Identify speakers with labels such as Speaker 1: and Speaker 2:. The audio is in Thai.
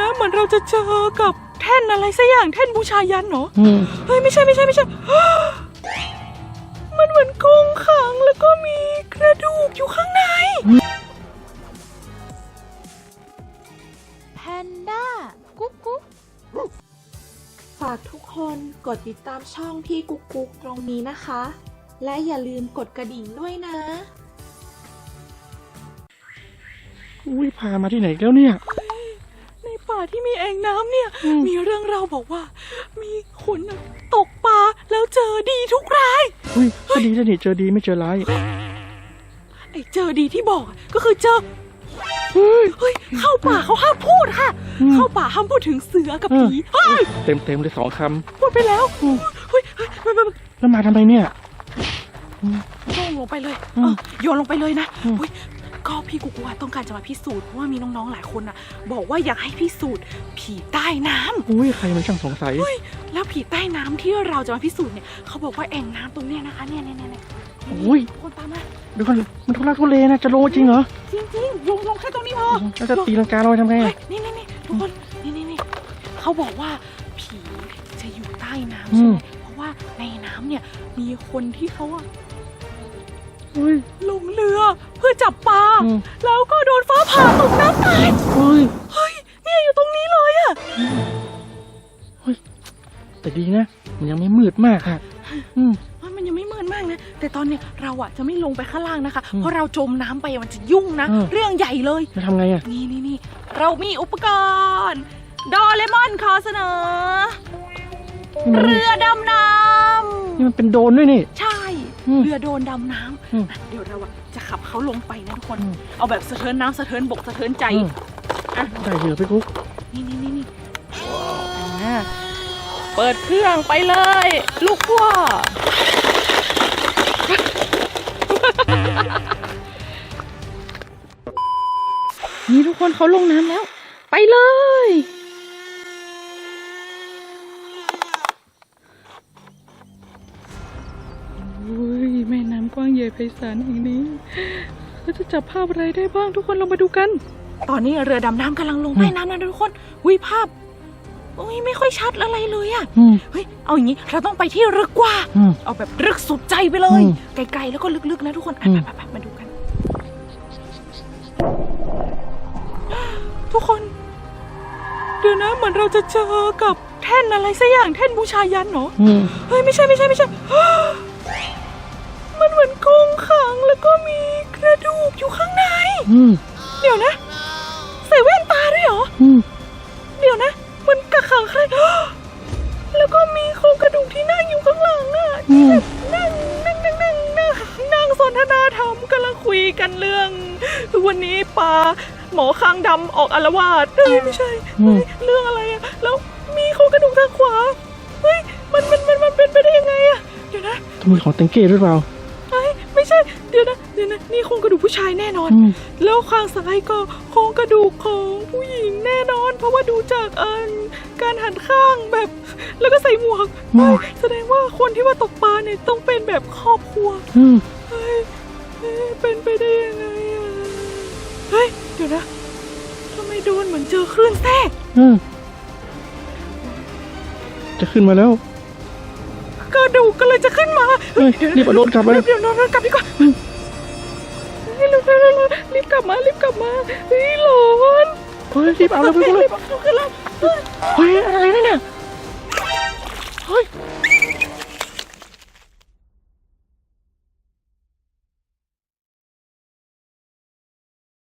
Speaker 1: นะ เหมือนเราจะเจอกับแท่นอะไรสักอย่างแท่นบูชายันเหรอ
Speaker 2: อืม
Speaker 1: เฮ้ยไม่ใช่ไม่ใช่ไม่ใช่ มันเหมือนกรงขังแล้วก็มีกระดูกอยู่ข้างใน
Speaker 3: แพนด้า กุ๊กกุ๊ก
Speaker 4: ฝากทุกคนกดติดตามช่องพี่กุ๊กกุ๊กตรงนี้นะคะ และอย่าลืมกดกระดิ่งด้วยนะ
Speaker 2: อุ้ยพามาที่ไหนอีกแล้วเนี่ย
Speaker 1: ในป่า ที่มีแอ่งน้ำเนี่ย
Speaker 2: อืม
Speaker 1: มีเรื่องเราวบอกว่า มีคนน่ะตกปลาแล้วเจอดีทุกราย
Speaker 2: อุ้ยก็ดีจะนี่เจอดีไม่เจอร้าย
Speaker 1: ไอ้เจอดีที่บอกอะก็คือเจอ
Speaker 2: เฮ้ย
Speaker 1: เฮ้ย เข้าป่าเขาห้ามพูดค่ะ
Speaker 2: อืม
Speaker 1: เข้าป่าห้ามพูดถึงเสือกับ
Speaker 2: เออ
Speaker 1: ผีเฮ้ย
Speaker 2: เต็มเต็มเลยสองค
Speaker 1: พูดไปแล้ว
Speaker 2: อืม
Speaker 1: เฮ้ยเฮ้ยเฮ้ยเฮ้ยำ
Speaker 2: แล้วมาทำไมเนี่ย
Speaker 1: โยนลงไปเลย
Speaker 2: อืม
Speaker 1: เออโยนลงไปเลยนะ
Speaker 2: อืม
Speaker 1: อุ๊ย ก็พี่กุกว่าต้องการจะมาพิสูจน์เพราะว่ามีน้องๆหลายคนอะ บอกว่าอยากให้พิสูจน์ผีใต้น้ำ
Speaker 2: อุ้ยใครมันช่างสงสัย
Speaker 1: เฮ้ยแล้วผีใต้น้ำที่เราจะมาพิสูจน์เนี่ยเขาบอกว่าแอ่งน้ำตรงเนี้ยนะคะเนี่ยเนี่ยเนี่ยเนี่ย
Speaker 2: อุ้ย
Speaker 1: คนตามมา
Speaker 2: เดี๋ยวก่อนมันทุลักทุเลนะจะลงจริงเหรอ
Speaker 1: จริงๆลงลงแค่ตรงนี้พอ
Speaker 2: แล้วจะตีลังกาเราไปทำไง
Speaker 1: เฮ้
Speaker 2: อะ
Speaker 1: ยนี่นี่นี่ทุกคนนี่นี่นี่เขาบอกว่าผีจะอยู่ใต้น้ำ
Speaker 2: อื
Speaker 1: ใช่
Speaker 2: ม
Speaker 1: ไหมเพราะว่าในน้ำเนี่ยมีคนที่เขาอะ
Speaker 2: อุ้ย
Speaker 1: ลงเรือเพื่อจับปลา
Speaker 2: อืม
Speaker 1: แล้วก็โดนฟ้าผ่าตกน้ำตาย
Speaker 2: อุ้ย
Speaker 1: เฮ้ยเนี่ยอยู่ตรงนี้เลยอะ
Speaker 2: แต่ดีนะ มันยังไม่มืดมากค่ะอืม
Speaker 1: ว่ามันยังไม่มืดมากนะ แต่ตอนเนี้ยเราอะจะไม่ลงไปข้างล่างนะคะ
Speaker 2: อืม
Speaker 1: เพราะเราจมน้ำไปมันจะยุ่งนะ
Speaker 2: อืม
Speaker 1: เรื่องใหญ่เลย
Speaker 2: จะทำไงอะ
Speaker 1: นี่นี่นี่เรามีอุปกรณ์ดอเลมอนขอเสนอ
Speaker 2: นี่มัน
Speaker 1: เรือดำน้
Speaker 2: นี่มันเป็นโดรนด้วยนี่ำ
Speaker 1: ใช่
Speaker 2: อืม
Speaker 1: เรือโดนดำน้
Speaker 2: อืมำ
Speaker 1: อะเดี๋ยวเราอะจะขับเขาลงไปนะทุกคน
Speaker 2: อืม
Speaker 1: เอาแบบสะเทินน้ำสะเทินบกสะเทินใจ
Speaker 2: อืม
Speaker 1: อะ
Speaker 2: ได้เยอะพี่กุ๊ก
Speaker 1: นี่นี่นี่นี่อ่าเปิดเครื่องไปเลย ลูกพ่อนี่ทุกคนเขาลงน้ำแล้ว ไปเลย ว้างใหญ่ไพศาลแห่งนี้เขาจะจับภาพอะไรได้บ้างทุกคนเรามาดูกัน ตอนนี้เรือดำน้ำกำลังลงใต้น้ำนะทุกคนวิภาพโอ้ยไม่ค่อยชัดอะไรเลยอะ
Speaker 2: อืม
Speaker 1: เฮ้ยเอาอย่างนี้เราต้องไปที่ลึกกว่า
Speaker 2: อืม
Speaker 1: เอาแบบลึกสุดใจไปเลย
Speaker 2: อืม
Speaker 1: ไกลๆแล้วก็ลึกๆนะทุกคนอะ
Speaker 2: อืม
Speaker 1: ไปๆๆมาดูกัน ทุกคนเดี๋ยวนะเหมือนเราจะเจอกับแท่นอะไรสักอย่างแท่นบูชายันเหรอ
Speaker 2: อืม
Speaker 1: เฮ้ยไม่ใช่ไม่ใช่ไม่ใช่ อืมเดี๋ยวนะใส่แว่นตาด้วยเหรอ
Speaker 2: อืม
Speaker 1: เดี๋ยวนะ มันกักขังใคร แล้วก็มีโครงกระดูกที่นั่งอยู่ข้างหลังอะ
Speaker 2: อืม
Speaker 1: นั่งนั่งนั่งนั่งนั่งนั่งสนทนาธรรมกำลังคุยกันเรื่อง วันนี้ปลาหมอคางดำออกอารวาสเอ้ยไม่ใช่
Speaker 2: อืม
Speaker 1: เรื่องอะไรอะแล้วมีโครงกระดูกทางขวาเฮ้ยมันมันมันมันเป็นไปได้ยังไงอะเดี๋ยวนะ
Speaker 2: ต้องมีของเต็งเก้ด้วยเปล่า
Speaker 1: เฮ้ยไม่ใช่ เดี๋ยวนะเดี๋ยวนะนี่โครงกระดูกผู้ชายแน่นอน
Speaker 2: อืม
Speaker 1: แล้วข้างซ้ายก็โครงกระดูกของผู้หญิงแน่นอน เพราะว่าดูจากเอินการหันข้างแบบ แล้วก็ใส่หมวก
Speaker 2: อืม
Speaker 1: เฮ้ยแสดงว่าคนที่ว่าตกปลาเนี่ยต้องเป็นแบบครอบครัว
Speaker 2: อืม
Speaker 1: เฮ้ยเฮ้ยเป็นไปได้ยังไงอะเฮ้ย เดี๋ยวนะทำไมโดนเหมือนเจอคลื่นแทรก
Speaker 2: อืม จะขึ้นมาแล้ว
Speaker 1: กระดูกก็เลยจะขึ้นมา
Speaker 2: เฮ้ยรีบเอาโดรนกลับมา
Speaker 1: เดี๋ยวโดนกลับดีกว่าร็วรรีบกลับมารีบกลับมาเฮ้ยร้อน
Speaker 2: เฮ้ยรีบเอาเลย
Speaker 1: รีบเอาล้
Speaker 2: เฮ้ยอะไรนั่นี่ะ
Speaker 1: เฮ้ย